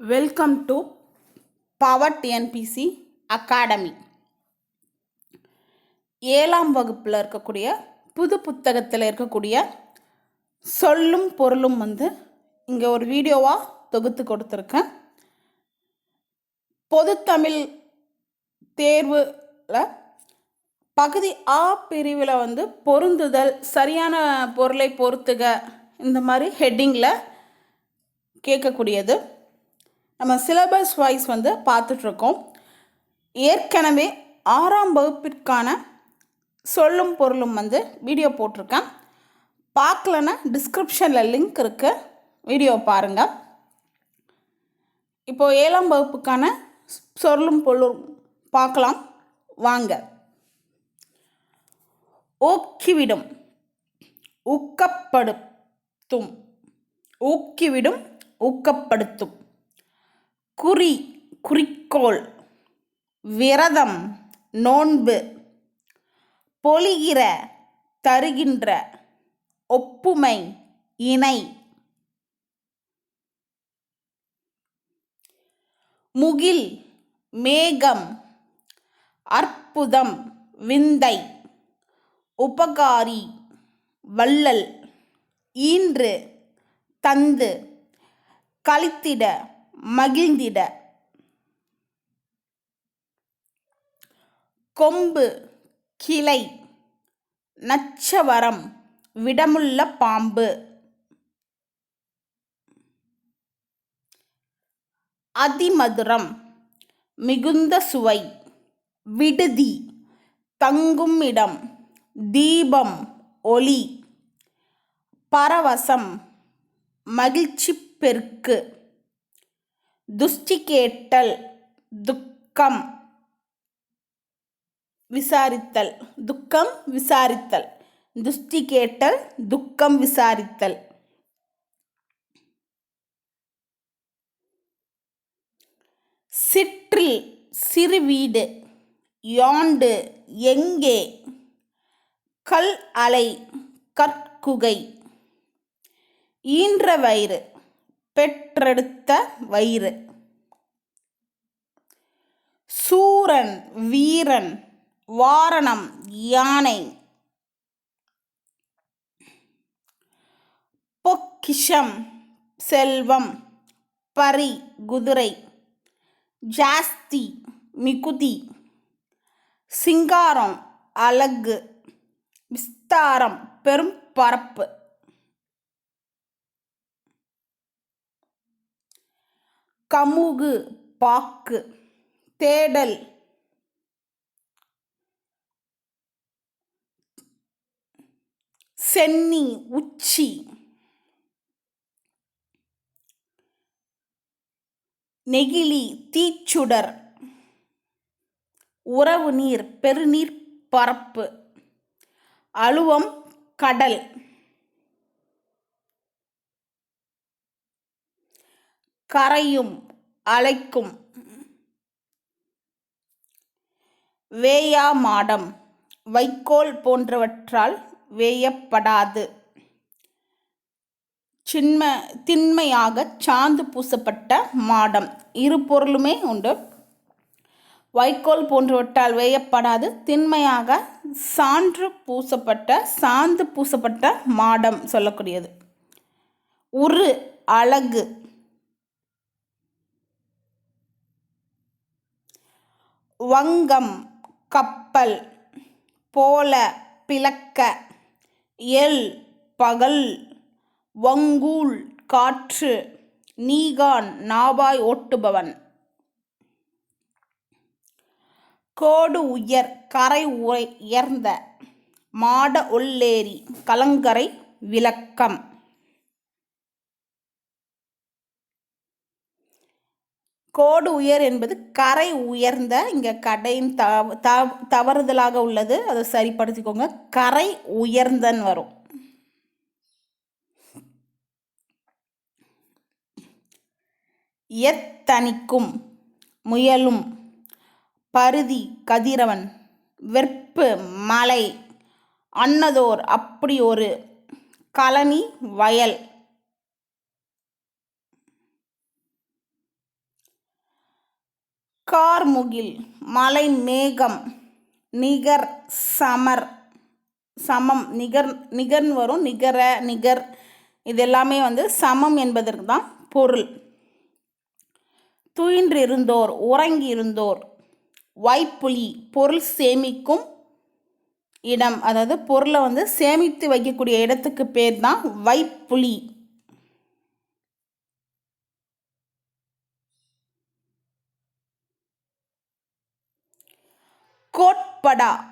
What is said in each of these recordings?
Welcome to power TNPSC academy ஏழாம் வகுப்பில் இருக்கக்கூடிய புது புத்தகத்தில் இருக்கக்கூடிய சொல்லும் பொருளும் வந்து இங்கே ஒரு வீடியோவாக தொகுத்து கொடுத்துருக்கேன். பொதுத்தமிழ் தேர்வில் பகுதி ஆ பிரிவில் வந்து பொருந்துதல் சரியான பொருளை பொறுத்துக இந்த மாதிரி ஹெட்டிங்கில் கேட்கக்கூடியது. நம்ம சிலபஸ் வைஸ் வந்து பார்த்துட்ருக்கோம். ஏற்கனவே ஆறாம் வகுப்பிற்கான சொல்லும் பொருளும் வந்து வீடியோ போட்டிருக்கேன். பார்க்கலன்னா டிஸ்கிரிப்ஷனில் லிங்க் இருக்குது வீடியோ பாருங்கள் இப்போது ஏழாம் வகுப்புக்கான சொல்லும் பொருளும் பார்க்கலாம். வாங்க. ஊக்கிவிடும். ஊக்கப்படுத்தும். ஊக்கிவிடும். ஊக்கப்படுத்தும். குறி குறிக்கோள் விரதம் நோன்பு பொழிகிற தருகின்ற ஒப்புமை இணை. முகில் மேகம் அற்புதம் விந்தை. உபகாரி வள்ளல். ஈன்று தந்து. கழித்திட மகிழ்ந்திட. கொம்பு கிளை நச்சவரம் விடமுள்ள பாம்பு. அதிமதுரம் மிகுந்த சுவை. விடுதி தங்கும் இடம் தீபம் ஒளி. பரவசம் மகிழ்ச்சி பெருக்கு. துஷ்டிகேட்டல் துக்கம் விசாரித்தல் துக்கம் விசாரித்தல். துஷ்டி கேட்டல் துக்கம் விசாரித்தல். சிற்றில் சிறு வீடு யாண்டு எங்கே? கல் அலை கற்குகை ஈன்ற வயிறு பெற்றெடுத்த வயிறு. சூரன் வீரன் வாரணம் யானை. பொக்கிஷம் செல்வம் பரி குதிரை. ஜாஸ்தி மிகுதி. சிங்காரம் அழகு. விஸ்தாரம் பெரும் பரப்பு. கமுகு பாக்கு தேடல் சென்னி உச்சி நெகிழி தீச்சுடர் உறவு நீர் பெருநீர் பரப்பு அழுவம் கடல். கரையும் அழைக்கும் வேயா மாடம் வைக்கோல் போன்றவற்றால் வேயப்படாது. சின்ம திண்மையாக சாந்து பூசப்பட்ட மாடம் இரு பொருளுமே உண்டு. வைக்கோல் போன்றவற்றால் வேயப்படாது திண்மையாக சான்று பூசப்பட்ட சாந்து பூசப்பட்ட மாடம் சொல்லக்கூடியது. உரு அழகு வங்கம் கப்பல் போல பிளக்க எல் பகல் வங்கூல் காற்று நீகான் நாவாய் ஓட்டுபவன். கோடு உயர் கரை உயர்ந்த மாட ஒல்லேரி கலங்கரை விளக்கம். கோடு உயர் என்பது கரை உயர்ந்த இங்கே கடையின் த தவறுதலாக உள்ளது. அதை சரிப்படுத்திக்கோங்க. கரை உயர்ந்தன் வரும். எத்தனிக்கும் முயலும் பருதி கதிரவன் வெற்பு மலை அன்னதோர் அப்படி ஒரு கழனி வயல். கார்முகில் மலை மேகம் நிகர் சமர் சமம். நிகர் நிகர்னு வரும். நிகர நிகர். இது எல்லாமே வந்து சமம் என்பதற்கு தான் பொருள். துயின்றிருந்தோர் உறங்கியிருந்தோர் வாய்ப்புலி பொருள் சேமிக்கும் இடம். அதாவது பொருளை வந்து சேமித்து வைக்கக்கூடிய இடத்துக்கு பேர் தான் வைப்புலி கோட்படா.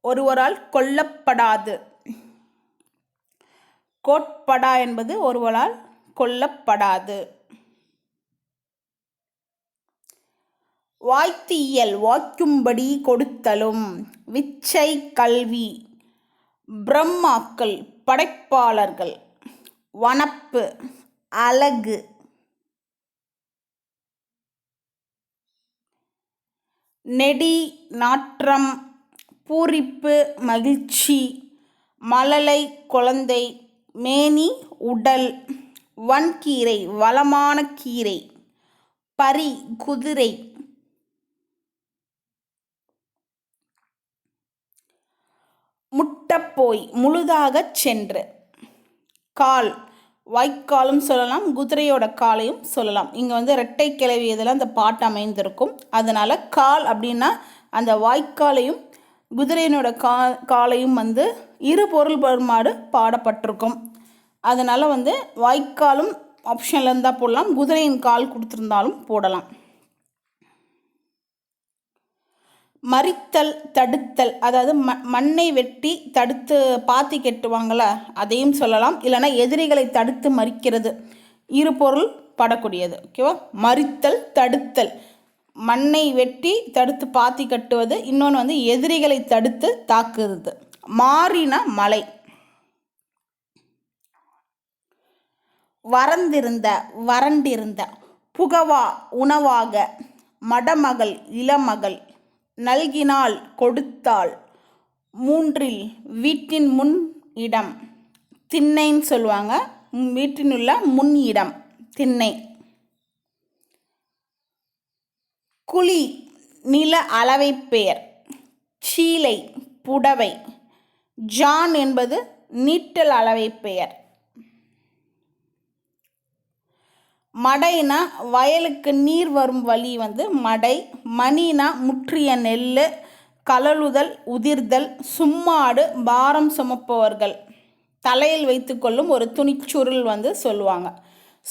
ஒருவரால் கொல்லப்படாது. கோட்படா என்பது ஒருவரால் கொல்லப்படாது. வாய்த்தியல் வாய்க்கும்படி கொடுத்தலும். விச்சை கல்வி. பிரம்மாக்கள் படைப்பாளர்கள். வனப்பு. அழகு. நெடி நாற்றம் பூரிப்பு மகிழ்ச்சி மழலை குழந்தை மேனி உடல் வன்கீரை வளமான கீரை பரி குதிரை. முட்டப்போய் முழுதாகச் சென்று. கால் வாய்க்காலும் சொல்லலாம் குதிரையோட காலையும் சொல்லலாம். இங்கே வந்து ரெட்டை கிளவி இதில் அந்த பாட்டு அமைந்திருக்கும். அதனால் கால் அப்படின்னா அந்த வாய்க்காலையும் குதிரையினோட கா காலையும் வந்து இரு பொருள் பெருமாறு பாடப்பட்டிருக்கும். அதனால் வந்து வாய்க்காலும் ஆப்ஷனில் இருந்தால் போடலாம் குதிரையின் கால் கொடுத்துருந்தாலும் போடலாம். மறித்தல் தடுத்தல் அதாவது ம மண்ணை வெட்டி தடுத்து பாத்தி கெட்டுவாங்கள அதையும் சொல்லலாம். இல்லைனா எதிரிகளை தடுத்து மறிக்கிறது. இரு பொருள் படக்கூடியது. ஓகேவா மறித்தல் தடுத்தல். மண்ணை வெட்டி தடுத்து பாத்தி கட்டுவது. இன்னொன்று வந்து எதிரிகளை தடுத்து தாக்குறது. மாறின மலை. வறந்திருந்த வறண்டிருந்த புகவா உணவாக மடமகள் இளமகள் நல்கினால் கொடுத்தாள். மூன்றில் வீட்டின் முன் இடம். திண்ணைன்னு சொல்லுவாங்க. வீட்டினுள்ள முன் இடம். திண்ணை. குழி நில அளவை பெயர். சீலை புடவை. ஜான் என்பது நீட்டல் அளவை பெயர். மடைனா வயலுக்கு நீர் வரும் வழி வந்து மடை மணினா முற்றிய நெல் கலலுதல் உதிர்தல் சும்மாடு பாரம் சுமப்பவர்கள். தலையில் வைத்துக்கொள்ளும் ஒரு துணிச்சுருள் வந்து சொல்லுவாங்க.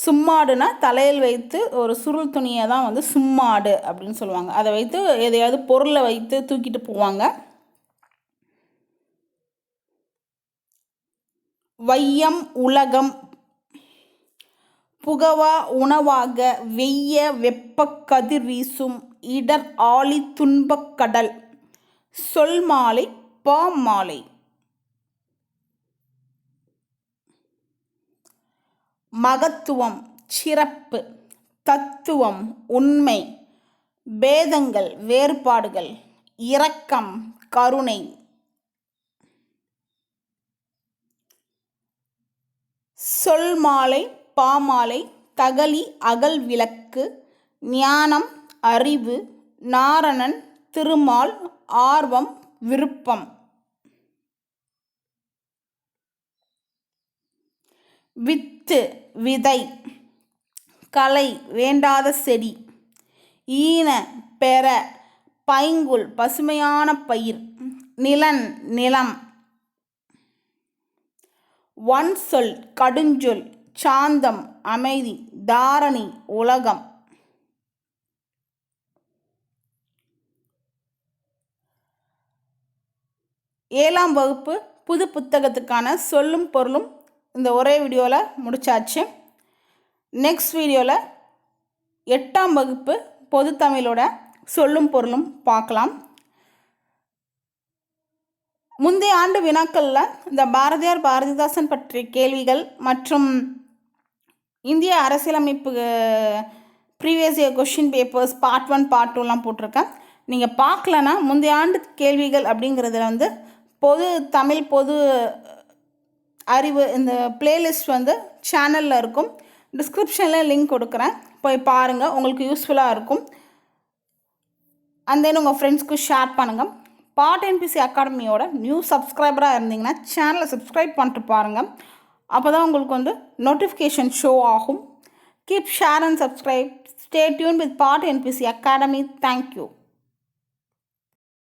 சும்மாடுனா தலையில் வைத்து ஒரு சுருள் துணியை தான் வந்து சும்மாடு அப்படின்னு சொல்லுவாங்க. அதை வைத்து எதையாவது பொருளை வைத்து தூக்கிட்டு போவாங்க. வையம் உலகம் புகவா உணவாக வெய்ய வெப்ப கதிர் வீசும் இடர் ஆழி துன்பக்கடல் சொல் மாலை பாமாலை மகத்துவம் சிறப்பு. தத்துவம் உண்மை. பேதங்கள் வேறுபாடுகள். இரக்கம் கருணை. சொல் மாலை பாமாலை தகலி அகல் விளக்கு ஞானம் அறிவு நாரணன் திருமால் ஆர்வம் விருப்பம். வித்து விதை கலை வேண்டாத செடி ஈன பெற பைங்குல் பசுமையான பயிர் நிலன் நிலம். ஒன் சொல் கடுஞ்சொல் சாந்தம் அமைதி தாரணி உலகம். ஏழாம் வகுப்பு புது புத்தகத்துக்கான சொல்லும் பொருளும் இந்த ஒரே வீடியோவில் முடிச்சாச்சு. நெக்ஸ்ட் வீடியோவில் எட்டாம் வகுப்பு பொது தமிழோட சொல்லும் பொருளும் பார்க்கலாம். முந்தைய ஆண்டு வினாக்களில் இந்த பாரதியார் பாரதிதாசன் பற்றிய கேள்விகள் மற்றும் இந்திய அரசியலமைப்பு previous year question papers part one part டூலாம் போட்டிருக்கேன். நீங்கள் பார்க்கலன்னா முந்தைய ஆண்டு கேள்விகள் அப்படிங்கிறதுல வந்து பொது தமிழ் பொது அறிவு இந்த பிளேலிஸ்ட் வந்து சேனலில் இருக்கும். டிஸ்கிரிப்ஷனில் லிங்க் கொடுக்குறேன். போய் பாருங்கள் உங்களுக்கு யூஸ்ஃபுல்லாக இருக்கும். அண்ட் தென் உங்கள் ஃப்ரெண்ட்ஸ்க்கு ஷேர் பண்ணுங்கள் பாட் என்பிசி அகாடமியோட நியூ சப்ஸ்கிரைபராக இருந்தீங்கன்னா சேனலை சப்ஸ்கிரைப் பண்ணிட்டு பாருங்கள் அப்போ தான் உங்களுக்கு வந்து நோட்டிஃபிகேஷன் ஷோ ஆகும். Keep share and subscribe stay tuned with pot NPC academy thank you